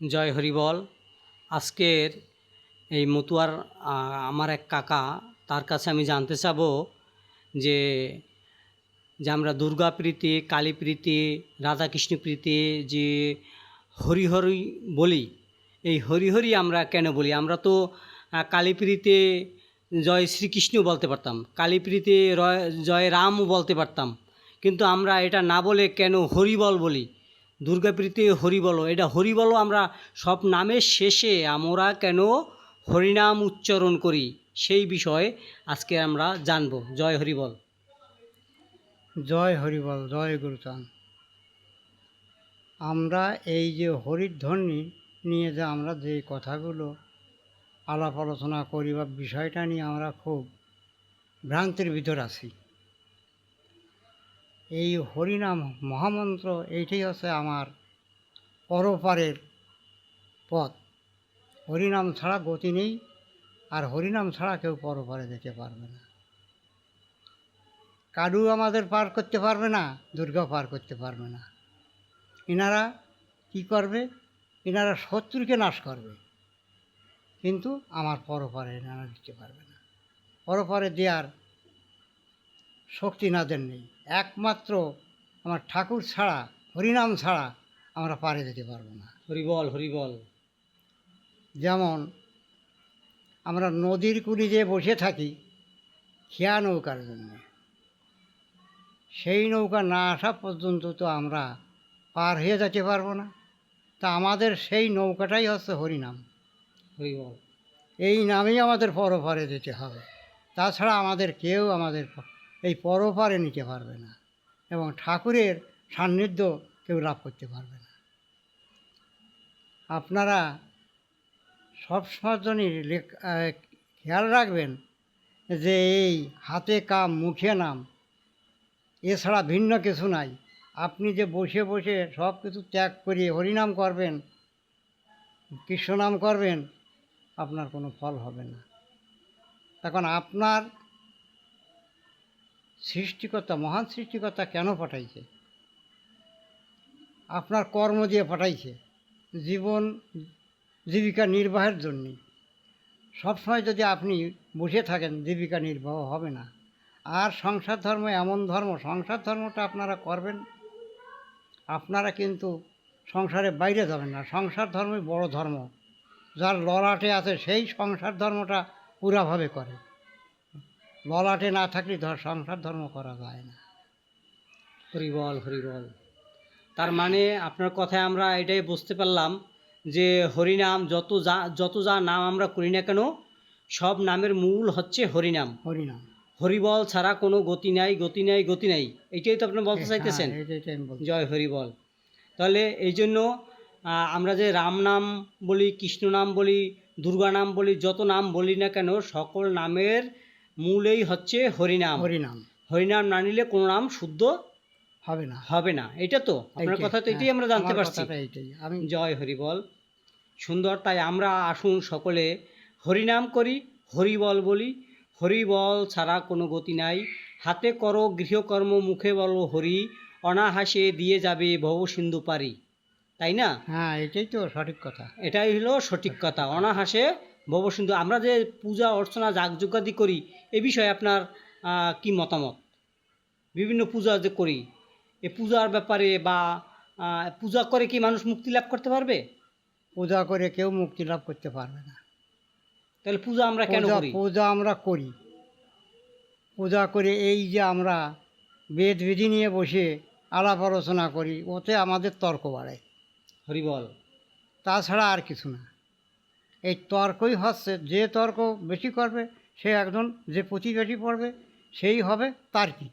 জয় হরিবল আজকের এই মতুয়ার আমার এক কাকা, তার কাছে আমি জানতে চাবো যে যে আমরা দুর্গা প্রীতি, কালী প্রীতি রাধাকৃষ্ণ প্রীতি যে হরি হরি বলি, এই হরি হরি আমরা কেন বলি? আমরা তো কালী প্রীতে জয় শ্রীকৃষ্ণ বলতে পারতাম, কালী প্রীতে জয় রামও বলতে পারতাম, কিন্তু আমরা এটা না বলে কেন হরিবল বলি? দুর্গাপ্রীতি হরি হরিবল এটা হরিবল আমরা সব নামের শেষে আমরা কেন হরিনাম উচ্চারণ করি? সেই বিষয়ে আজকে আমরা জানব। জয় হরিবল জয় হরিবল জয় গুরুচান। আমরা এই যে হরিধ্বনি নিয়ে যে আমরা যে কথাগুলো আলাপ আলোচনা করি বা বিষয়টা নিয়ে আমরা খুব ভ্রান্তির ভিতর আছি। এই হরিনাম মহামন্ত্র, এইটাই হচ্ছে আমার পরপারের পথ। হরিনাম ছাড়া গতি নেই, আর হরিনাম ছাড়া কেউ পরপারে যেতে পারবে না। কারু আমাদের পার করতে পারবে না, দুর্গা পার করতে পারবে না। এনারা কি করবে? এনারা শত্রুকে নাশ করবে। কিন্তু আমার পরপারে এনারা দিতে পারবে না। পরপারে দেওয়ার শক্তি নাদের নেই একমাত্র আমার ঠাকুর ছাড়া হরিনাম ছাড়া আমরা পারে যেতে পারব না। হরিবল হরিবল যেমন আমরা নদীর কুড়ি যে বসে থাকি খেয়া নৌকার জন্য সেই নৌকা না আসা পর্যন্ত তো আমরা পার হয়ে যেতে পারব না। তা আমাদের সেই নৌকাটাই হচ্ছে হরিনাম। হরিবল এই নামেই আমাদের পরপারে যেতে হবে। তাছাড়া আমাদের কেউ আমাদের এই পরপারে নিতে পারবে না এবং ঠাকুরের সান্নিধ্য কেউ লাভ করতে পারবে না। আপনারা লেখ- খেয়াল রাখবেন যে এই হাতে কাম, মুখে নাম, এছাড়া ভিন্ন কিছু নাই। আপনি যে বসে বসে সব কিছু ত্যাগ করিয়ে হরিনাম করবেন, কৃষ্ণনাম করবেন, আপনার কোনো ফল হবে না। এখন আপনার সৃষ্টিকর্তা, মহান সৃষ্টিকর্তা কেন পাঠাইছে? আপনার কর্ম দিয়ে পাঠাইছে। জীবন, জীবিকা নির্বাহের জন্যে। সবসময় যদি আপনি বসে থাকেন, জীবিকা নির্বাহ হবে না। আর সংসার ধর্ম এমন ধর্ম, সংসার ধর্মটা আপনারা করবেন, আপনারা কিন্তু সংসারে বাইরে যাবেন না। সংসার ধর্মই বড় ধর্ম। যার ললাটে আছে, সেই সংসার ধর্মটা পুরাভাবে করে। ললাটে না থাকলে ধর সংসার ধর্ম করা যায় না। হরিবল হরিবল তার মানে আপনার কথায় আমরা এটাই বুঝতে পারলাম যে হরিনাম যত যা যত যা নাম আমরা করি না কেন সব নামের মূল হচ্ছে হরিনাম। হরিনাম। হরিবল ছাড়া কোনো গতি নাই গতি নাই গতি নাই। এটাই তো আপনি বলতে চাইতেছেন। হ্যাঁ, এইটাই আমি জয় হরিবল তাহলে এই জন্য আমরা যে রাম নাম বলি কৃষ্ণ নাম বলি দুর্গা নাম বলি যত নাম বলি না কেন সকল নামের মূলেই হচ্ছে হরিনাম। হরিনাম। হরিনাম না নিলে কোনো নাম শুদ্ধ হবে না। হবে না। এটা তো আপনার কথা তো এটাই হ্যাঁ, আমরা জানতে পারছি আমি জয় হরিবল সুন্দর তাই আমরা আসুন সকলে। হরিনাম করি হরিবল বলি। হরিবল ছাড়া কোনো গতি নাই। হাতে করো গৃহকর্ম মুখে বলো হরি। অনাহাসে দিয়ে যাবে ভব সিন্ধু পারি। তাই না? হ্যাঁ এটাই তো সঠিক কথা। এটাই হলো সঠিক কথা। অনাহাসে ভব সিন্ধু আমরা যে পূজা অর্চনা যাগযজ্ঞাদি করি এ বিষয়ে আপনার কি মতামত? বিভিন্ন পূজা যে করি এ পূজার ব্যাপারে বা পূজা করে কি মানুষ মুক্তি লাভ করতে পারবে? পূজা করে কেউ মুক্তি লাভ করতে পারবে না। তাহলে পূজা আমরা কেন করি? পূজা আমরা করি। পূজা করে এই যে আমরা বেদ বিধি নিয়ে বসে আলাপ আলোচনা করি ওতে আমাদের তর্ক বাড়ে। হরিবল। তাছাড়া আর কিছু না। এই তর্কই হচ্ছে যে তর্ক বেশি করবে সে একজন যে প্রতিবেশী পড়বে সেই হবে তার্কিক।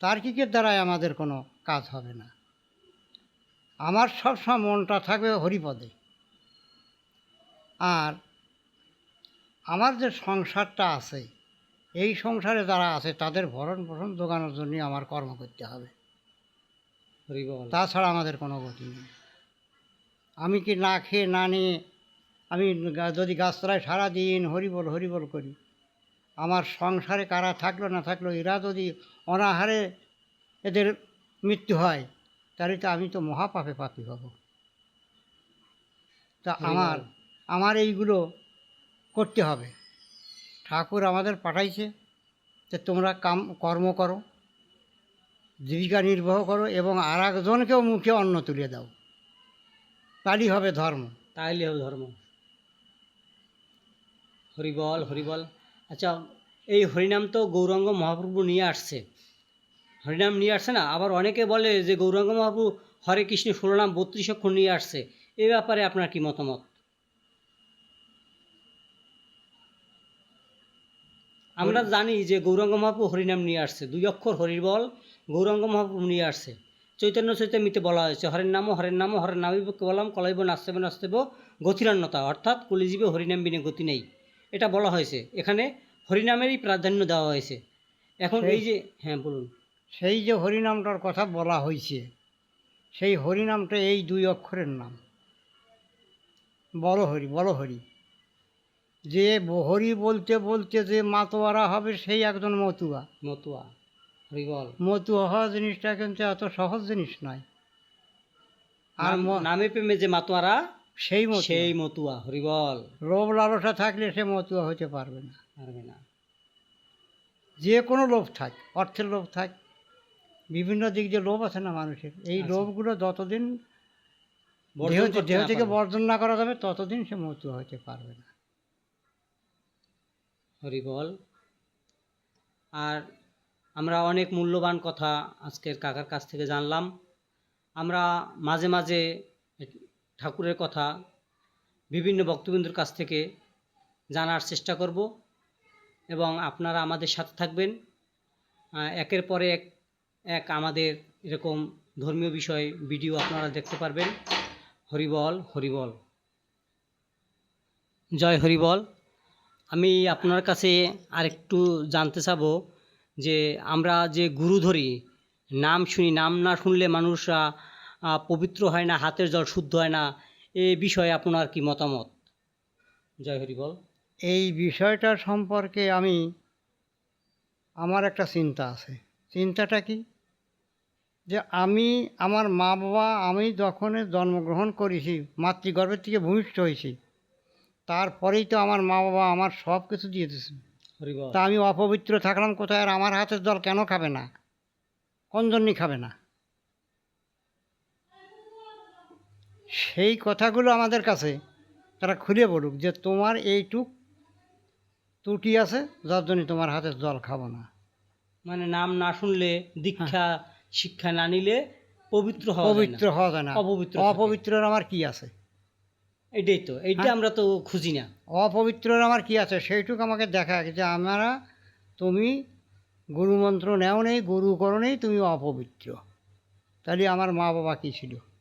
তার্কিকের দ্বারাই আমাদের কোনো কাজ হবে না। আমার সবসময় মনটা থাকবে হরিপদে। আর আমার যে সংসারটা আছে এই সংসারে যারা আছে তাদের ভরণ পোষণ জোগানোর জন্যই আমার কর্ম করতে হবে। তাছাড়া আমাদের কোনো গতি নেই। আমি কি না খেয়ে না নিয়ে আমি যদি গাছতলায় সারাদিন হরিবল হরিবল করি আমার সংসারে কারা থাকল না থাকল এরা যদি অনাহারে এদের মৃত্যু হয় তাহলে তো আমি তো মহাপাপে পাপি হব। তা আমার আমার এইগুলো করতে হবে। ঠাকুর আমাদের পাঠাইছে যে তোমরা কাম কর্ম করো জীবিকা নির্বাহ করো এবং আর একজনকেও মুখে অন্ন তুলে দাও। তারই হবে ধর্ম। তাহলে হবে ধর্ম। হরিবল হরিবল আচ্ছা এই হরিনাম তো গৌরাঙ্গ মহাপ্রভু নিয়ে আসছে। হরিনাম নিয়ে আসছে না? আবার অনেকে বলে যে গৌরাঙ্গ মহাপ্রভু হরে কৃষ্ণ ষোলো নাম বত্রিশ অক্ষর নিয়ে আসছে। এ ব্যাপারে আপনার কি মতামত? আমরা জানি যে গৌরাঙ্গ মহাপ্রভু হরিনাম নিয়ে আসছে। দুই অক্ষর হরিবল গৌরাঙ্গ মহাপ্রভু নিয়ে আসছে। চৈতন্য চৈতন্যতে বলা হয়েছে হরের নামও হরের নামও হরের নামিব বললাম কলাইব নাচতেব নাচতেব গতিরান্যতা অর্থাৎ কলিজীবে হরিনাম বিনে গতি নেই। এটা বলা হয়েছে। এখানে হরিনামেরই প্রাধান্য দেওয়া হয়েছে। এখন এই যে হ্যাঁ বলুন। সেই যে হরিনামটার কথা বলা হয়েছে সেই হরিনামটা এই দুই অক্ষরের নাম। বড় হরি বড় হরি। যে হরি বলতে বলতে যে মাতোয়ারা হবে সেই একজন মতুয়া। মতুয়া হরিবল মতুয়া হওয়া জিনিসটা কিন্তু এত সহজ জিনিস নয়। আর নামে প্রেমে যে মাতোয়ারা সেই মতো সেই মতুয়া হরিবল লোভ লালসা থাকলে সে মতুয়া হতে পারবে না। পারবে না। যে কোনো লোভ থাক অর্থের লোভ থাক বিভিন্ন দিক দিয়ে লোভ আছে না মানুষের। এই লোভগুলো যতদিন দেহ থেকে বর্জন না করা যাবে ততদিন সে মতুয়া হতে পারবে না। হরিবল আর আমরা অনেক মূল্যবান কথা আজকের কাকার কাছ থেকে জানলাম। আমরা মাঝে মাঝে ঠাকুরের কথা বিভিন্ন বক্তবৃন্দর কাছ থেকে জানার চেষ্টা করব এবং আপনারা আমাদের সাথে থাকবেন। একের পরে এক এক আমাদের এরকম ধর্মীয় বিষয় ভিডিও আপনারা দেখতে পারবেন। হরিবল হরিবল জয় হরিবল আমি আপনার কাছে আরেকটু জানতে চাবো যে আমরা যে গুরু ধরি, নাম শুনি, নাম না শুনলে মানুষরা পবিত্র হয় না হাতের জল শুদ্ধ হয় না এ বিষয়ে আপনার কি মতামত? জয় হরিবল এই বিষয়টা সম্পর্কে আমি আমার একটা চিন্তা আছে। চিন্তাটা কি? যে আমি আমার মা বাবা আমি যখন জন্মগ্রহণ করেছি মাতৃগর্ভের থেকে ভূমিষ্ঠ হয়েছি তারপরেই তো আমার মা বাবা আমার সব কিছু দিয়ে দিয়েছে তা আমি অপবিত্র থাকলাম কোথায়? আর আমার হাতের জল কেন খাবে না? কোন জন্যই খাবে না? সেই কথাগুলো আমাদের কাছে তারা খুলে বলুক যে তোমার এইটুক ত্রুটি আছে যার জন্য তোমার হাতে জল খাব না। মানে নাম না শুনলে দীক্ষা শিক্ষা না নিলে পবিত্র হওয়া পবিত্র হওয়া যায় না। অপবিত্র। অপবিত্রের আমার কি আছে? এটাই তো এইটা হ্যাঁ। আমরা তো খুঁজি না। অপবিত্রের আমার কি আছে? সেইটুকু আমাকে দেখা যে আমরা তুমি গুরুমন্ত্র নেও নেই গুরু করো নেই তুমি অপবিত্র। তাহলে আমার মা বাবা কী ছিল? হ্যাঁ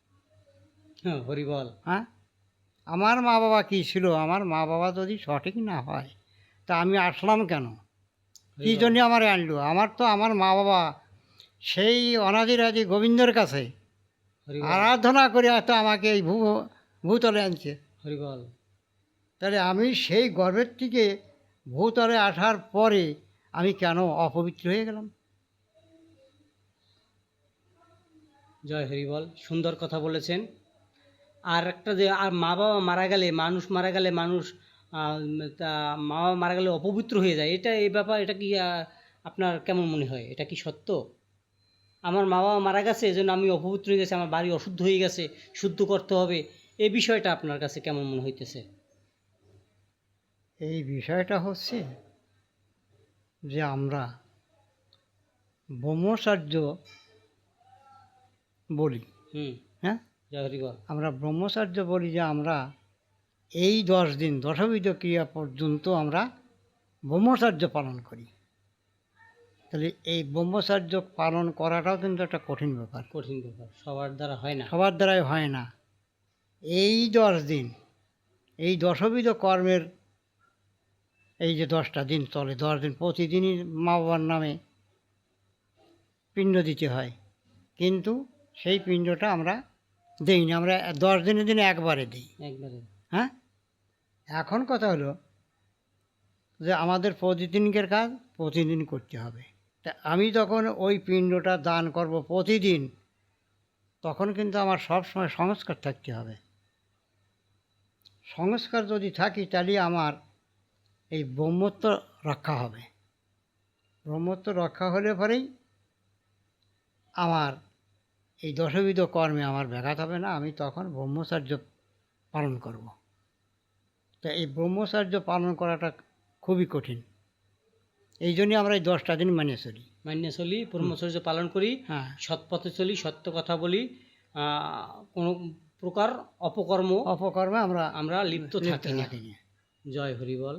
হরিবল হ্যাঁ? আমার মা বাবা কী ছিল? আমার মা বাবা যদি সঠিক না হয় তা আমি আসলাম কেন? কী জন্য আমার আনলো? আমার তো আমার মা বাবা সেই অনাদিরাজি গোবিন্দর কাছে আরাধনা করে তো আমাকে এই ভূ ভূতলে আনছে। হরিবল তাহলে আমি সেই গর্ভের থেকে ভূতলে আসার পরে আমি কেন অপবিত্র হয়ে গেলাম? জয় হরিবল সুন্দর কথা বলেছেন। আর একটা যে আর মা বাবা মারা গেলে মানুষ মারা গেলে মানুষ তা মা বাবা মারা গেলে অপবিত্র হয়ে যায়। এটা এই ব্যাপার এটা কি আপনার কেমন মনে হয়? এটা কি সত্য? আমার মা বাবা মারা গেছে এজন্য আমি অপবিত্র হয়ে গেছে আমার বাড়ি অশুদ্ধ হয়ে গেছে শুদ্ধ করতে হবে। এই বিষয়টা আপনার কাছে কেমন মনে হইতেছে? এই বিষয়টা হচ্ছে যে আমরা ব্রহ্মচার্য বলি। হুম। হ্যাঁ? আমরা ব্রহ্মচার্য বলি যে আমরা এই দশ দিন দশবিধ ক্রিয়া পর্যন্ত আমরা ব্রহ্মচার্য পালন করি। তাহলে এই ব্রহ্মচার্য পালন করাটাও কিন্তু একটা কঠিন ব্যাপার। কঠিন ব্যাপার সবার দ্বারা হয় না। সবার দ্বারাই হয় না। এই দশ দিন এই দশবিধ কর্মের এই যে দশটা দিন চলে দশ দিন প্রতিদিনই মা বাবার নামে পিণ্ড দিতে হয়। কিন্তু সেই পিণ্ডটা আমরা দিই না আমরা দশ দিনের দিনে একবারে দিই। একবারে। হ্যাঁ? এখন কথা হলো যে আমাদের প্রতিদিনকের কাজ প্রতিদিন করতে হবে। তা আমি যখন ওই পিণ্ডটা দান করব প্রতিদিন তখন কিন্তু আমার সব সময় সংস্কার থাকতে হবে। সংস্কার যদি থাকি তাহলে আমার এই ব্রহ্মত্ব রক্ষা হবে। ব্রহ্মত্ব রক্ষা হলে পরেই আমার এই দশবিধ কর্মে আমার ব্যাঘাত হবে না আমি তখন ব্রহ্মচার্য পালন করব। তা এই ব্রহ্মচার্য পালন করাটা খুবই কঠিন। এই জন্যই আমরা এই দশটা দিন মানিয়ে চলি। মানিয়ে চলি ব্রহ্মচর্য পালন করি হ্যাঁ। সৎ পথে চলি সত্য কথা বলি কোনো প্রকার অপকর্ম অপকর্মে আমরা আমরা লিপ্ত থাকি না। থাকি না। জয় হরিবল